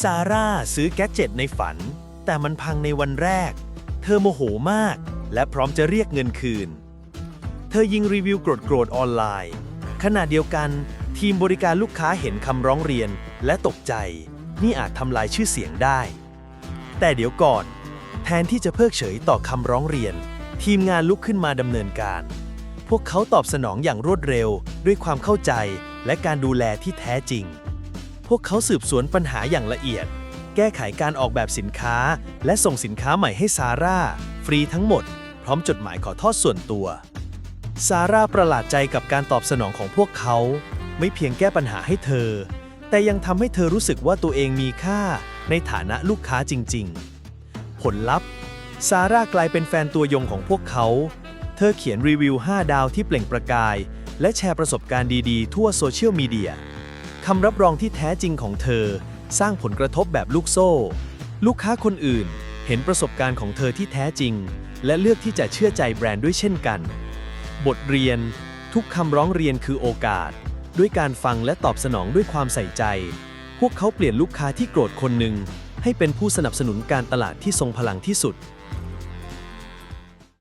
ซาร่าซื้อแก๊จเจ็ตในฝัน แต่มันพังในวันแรก เธอโมโหมาก และพร้อมจะเรียกเงินคืน เธอยิงรีวิวโกรธๆออนไลน์ ขณะเดียวกัน ทีมบริการลูกค้าเห็นคำร้องเรียนและตกใจ นี่อาจทำลายชื่อเสียงได้ แต่เดี๋ยวก่อน แทนที่จะเพิกเฉยต่อคำร้องเรียน ทีมงานลุกขึ้นมาดำเนินการ พวกเขาตอบสนองอย่างรวดเร็ว ด้วยความเข้าใจและการดูแลที่แท้จริง พวกเขาสืบสวนปัญหาอย่างละเอียด แก้ไขการออกแบบสินค้า และส่งสินค้าใหม่ให้ซาร่า ฟรีทั้งหมด พร้อมจดหมายขอโทษส่วนตัว ซาร่าประหลาดใจกับการตอบสนองของพวกเขา ไม่เพียงแก้ปัญหาให้เธอ แต่ยังทำให้เธอรู้สึกว่าตัวเองมีค่าในฐานะลูกค้าจริง ๆ ผลลัพธ์ ซาร่ากลายเป็นแฟนตัวยงของพวกเขา เธอเขียนรีวิว 5 ดาวที่เปล่งประกาย และแชร์ประสบการณ์ดีๆ ทั่วโซเชียลมีเดีย คำรับรองที่แท้จริงของเธอ สร้างผลกระทบแบบลูกโซ่ ลูกค้าคนอื่น เห็นประสบการณ์ของเธอที่แท้จริง และเลือกที่จะเชื่อใจแบรนด์ด้วยเช่นกัน บทเรียน ทุกคำร้องเรียนคือโอกาส ด้วยการฟังและตอบสนองด้วยความใส่ใจ พวกเขาเปลี่ยนลูกค้าที่โกรธคนหนึ่งให้เป็นผู้สนับสนุนการตลาดที่ทรงพลังที่สุด